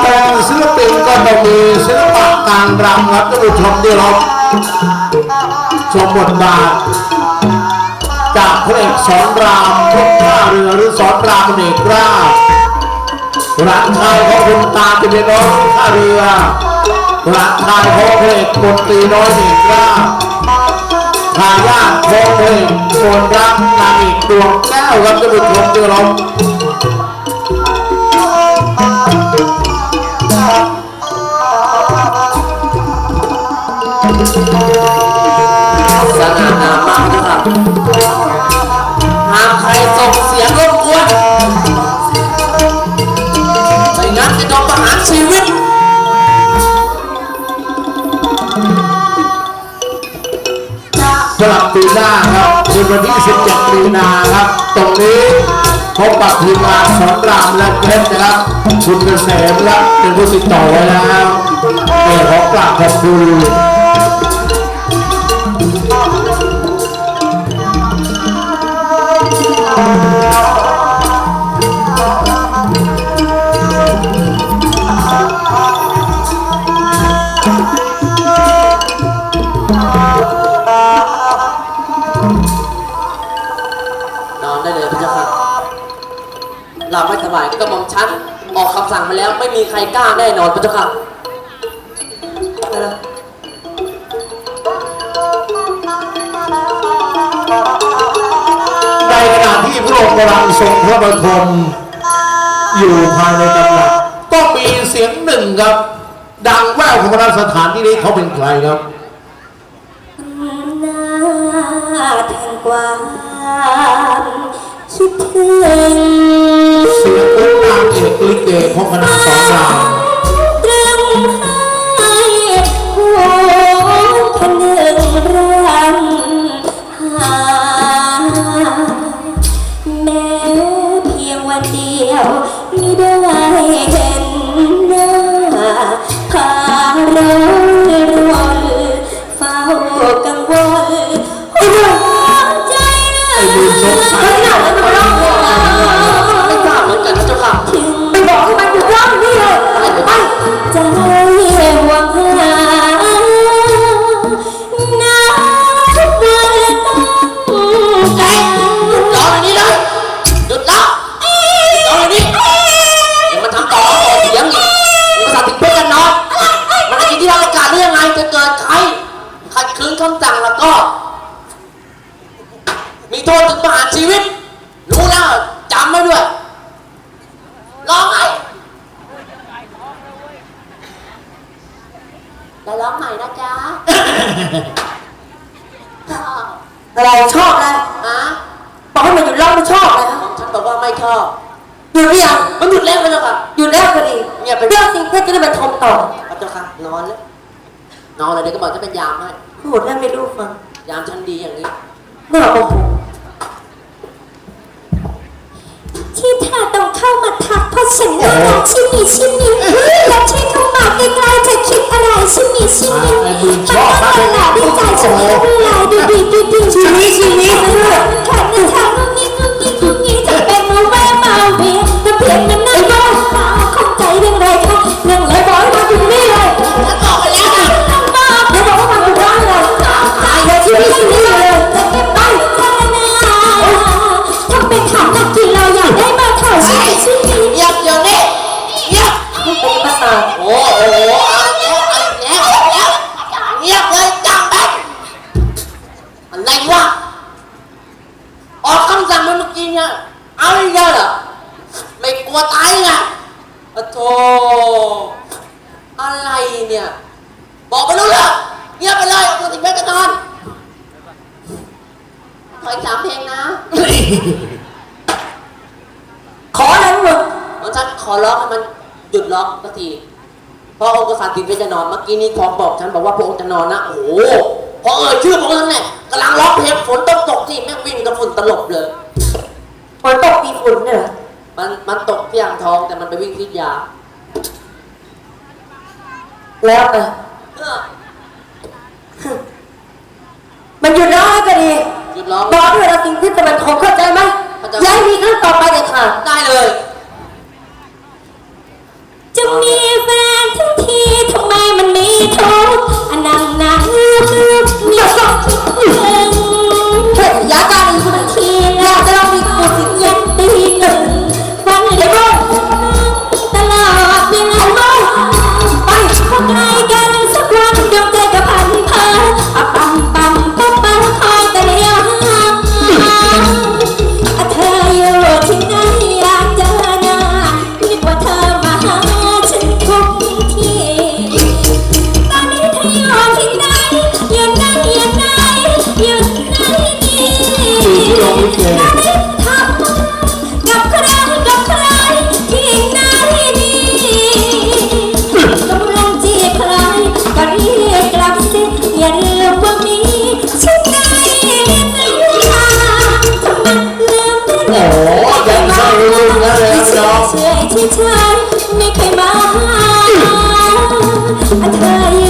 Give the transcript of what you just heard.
เป็นศิลปินก็ต้องมีศิลปะการรำครับท่านผู้ชมที่เราชมบทบาท จากพระเอกสอนรามทุกท่าเรือหรือสอนรามเอกราชหลานชายของคุณตาจะเป็นน้องท่าเรือหลานชายของพระเอกมนตรีน้อยเอกราช ทายาทของพระเอกมนรักนางอีกดวงแก้วครับท่านผู้ชมที่เราส สลับปีหน้าครับคือวันที่ 17มีนาครับ ตรงนี้พบกับทีมงานสอนรามและเพชรนะครับคุณเกษมและเป็นผู้ติดต่อไว้แล้วเออขอกราบขอบคุณ บไม่สบายก็มองชันออกคำสั่งมาแล้วไม่มีใครกล้าแน่นอนพระเจ้าค่ะไปแล้วในขณะที่พระองค์กำลังทรงพระบรมอยู่ภายในตำหนักก็มีเสียงหนึ่งครับ ดังแว่วของพระสถานที่นี้เขาเป็นใครครับหน้าแทนความ คิดถึงเสียงของนางเอกลิเกของคณะสองราม คำสั่งแล้วก็ มีโทษถึงประหารชีวิต รู้แล้วจำไว้ด้วยร้องไห้แล้วร้องใหม่นะจ๊ะชอบอะไรชอบแล้วฮะบอกให้มันหยุดร้องมันชอบแล้วฉันบอกว่าไม่ชอบหยุดหรือยังมันหยุดแล้วแล้วค่ะหยุดแล้วก็ดีเงียบไปเรื่องสิ่งที่จะได้มาทมต่อพระเจ้าค่ะนอนแล้วนอนเลยเดี๋ยวก็บอกจะเป็นยามให้ พูดแล้วไม่รู้ฟังยามชั้นดีอย่างนี้เมื่อโอ้โหที่เธอต้องเข้ามาทักเพราะฉันน่ารักชิมีชิมีแล้วช่วยเข้ามาใกล้ๆเธอคิดอะไรชิมีชิมีไอ้มือชอบมากเลยหลาดีใจฉันมีเวลาดีดีดีดีชีวิตชีวิตขันในทาง อ้โหเอาแล้วเอาแล้วเอาแล้วเงียบเลยจังแบงอะไรวะออกคำสั่งมาเมื่อกี้เนี่ยเอาอีกแล้วเหรอไม่กลัวตายไงอะโธอะไรเนี่ย บอกไปรู้เรื่องเงียบไปเลยติเพชรกันนอนขออีกสามเพลงนะขออะไรมึงมันฉันขอร้องให้มันหยุดร้องสักที พระองค์กษัตริย์ติดไปจะนอนเมื่อกี้นี้ของบอกฉันบอกว่าพระองค์จะนอนนะโอ้โหพอเอ่ยชื่อพระองค์นั่นแหละกำลังร้องเพลงฝนต้องตกที่แม่งวิ่งกับฝุ่นตลบเลยฝนตกปีฝุ่นเนี่ยมันมันตกที่อ่างทองแต่มันไปวิ่งที่ยา แล้วเออเออมันหยุดร้องแล้ก็ดีหยุดร้อง บอกด้วยราสิ่งที่ตะวันคงเข้าใจไหมย้ายมีครั้งต่อไปเลยค่ะ ได้เลย จะมี ยังใช่ลูกแล้วน้อง เชื่อที่เธอไม่เคยมาเธอ